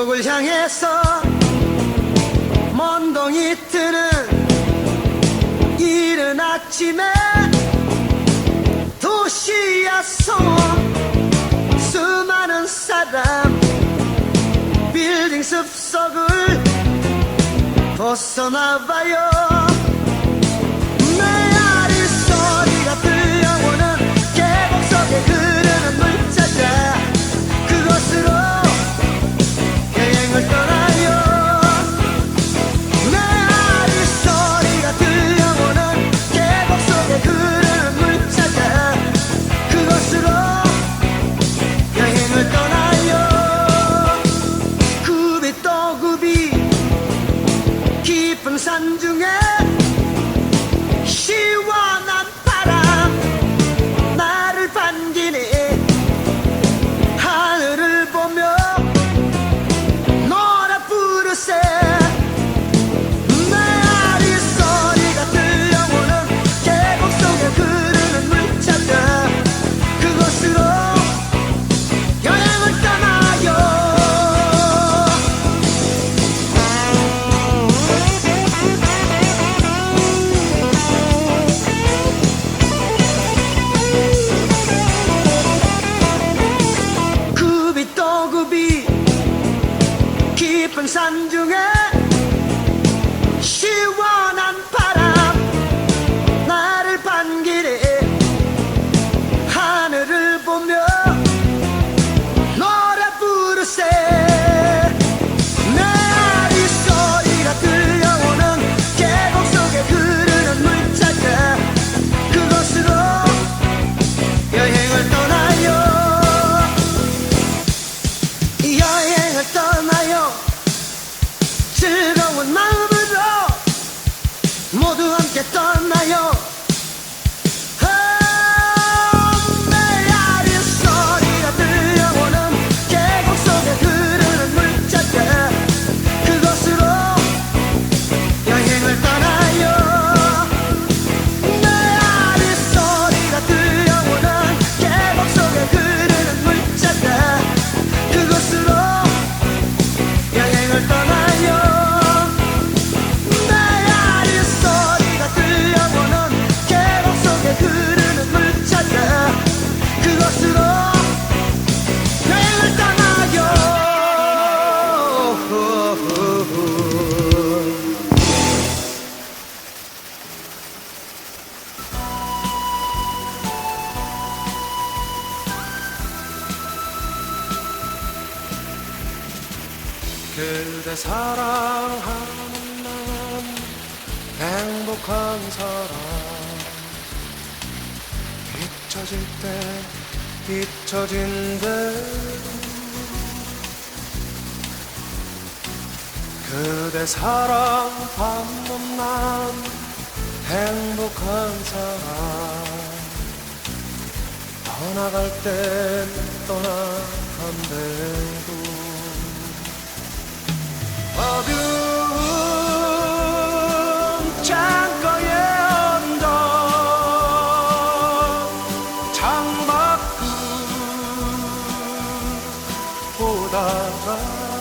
천국을 향해서 먼동이 뜨는 이른 아침에 도시야 소원 수많은 사람 빌딩 숲속을 벗어나봐요. 그대 사랑하는 난 행복한 사람. 잊혀질 때 잊혀진 대로 그대 사랑하는 난 행복한 사람. 떠나갈 땐 떠나간 대로 어두운 창고의 언덕 창밖을 보다.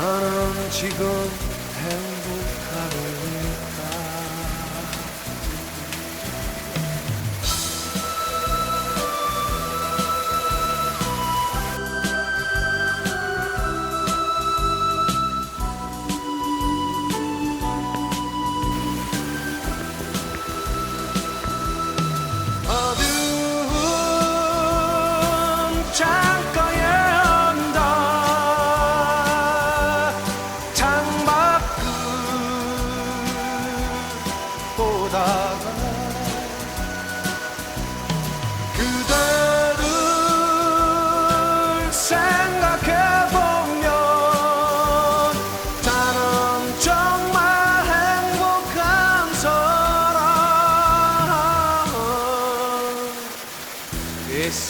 나는 지금 행복하네.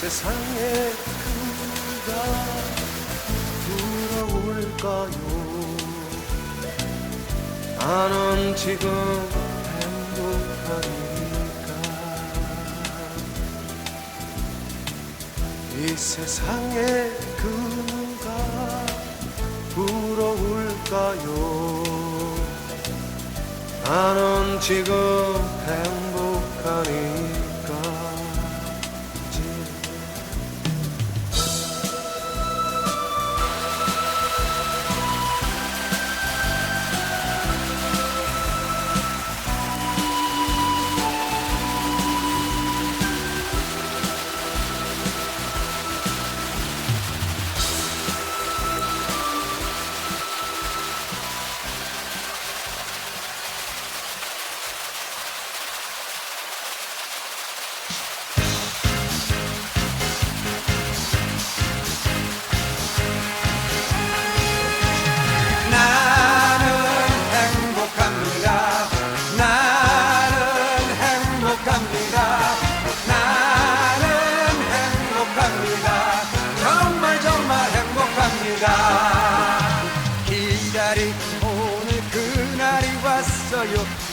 세상에 누가 부러울까요? 나는 지금 행복하니까. 이 세상에 그 누가 부러울까요? 나는 지금 행복하니까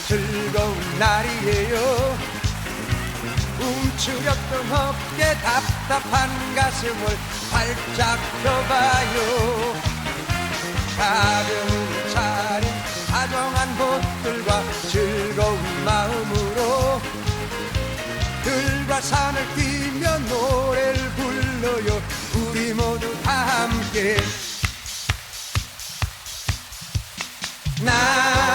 즐거운 날이에요. 움츠렸던 어깨 답답한 가슴을 활짝 펴봐요. 가벼운 차림 다정한 곳들과 즐거운 마음으로 들과 산을 뛰며 노래를 불러요 우리 모두 다 함께 나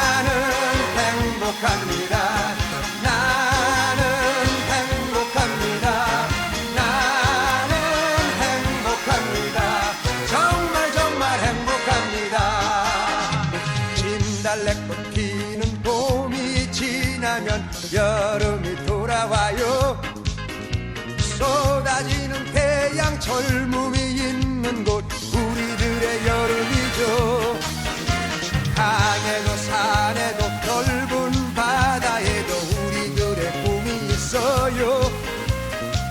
젊음이 있는 곳 우리들의 여름이죠. 강에도 산에도 넓은 바다에도 우리들의 꿈이 있어요.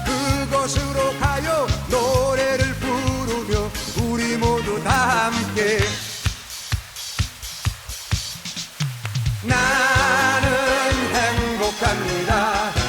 그곳으로 가요. 노래를 부르며 우리 모두 다 함께. 나는 행복합니다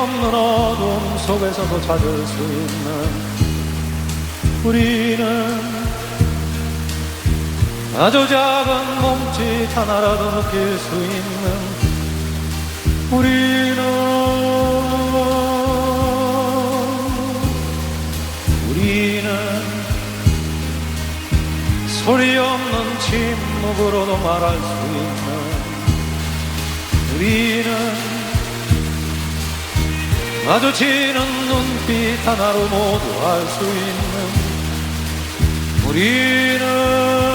없는 어둠 속에서도 찾을 수 있는 우리는 아주 작은 몸짓 하나라도 느낄 수 있는 우리는 우리는 소리 없는 침묵으로도 말할 수 있는 우리는 마주치는 눈빛 하나로 모두 알 수 있는 우리는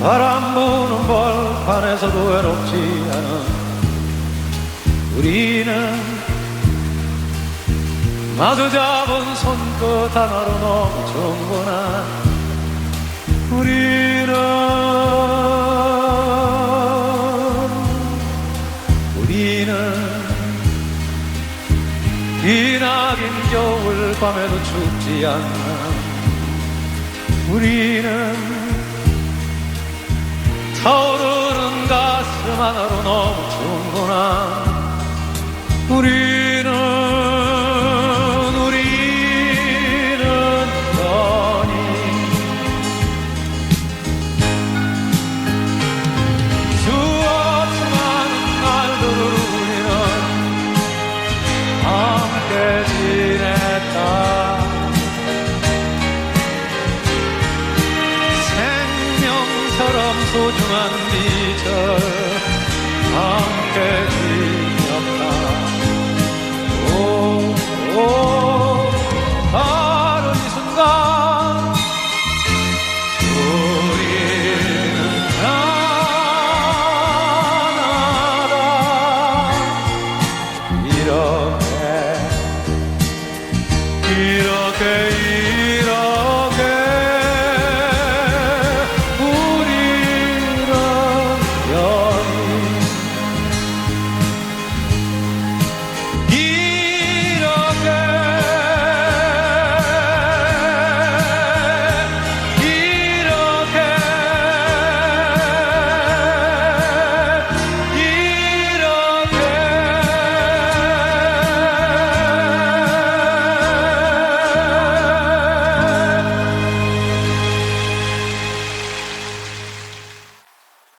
바람 부는 벌판에서도 외롭지 않은 우리는 마주 잡은 손끝 하나로 충분한 우리는 우리는 기나긴 겨울 밤에도 춥지 않는 우리는 타오르는 가슴 하나로 너무 충분한 우리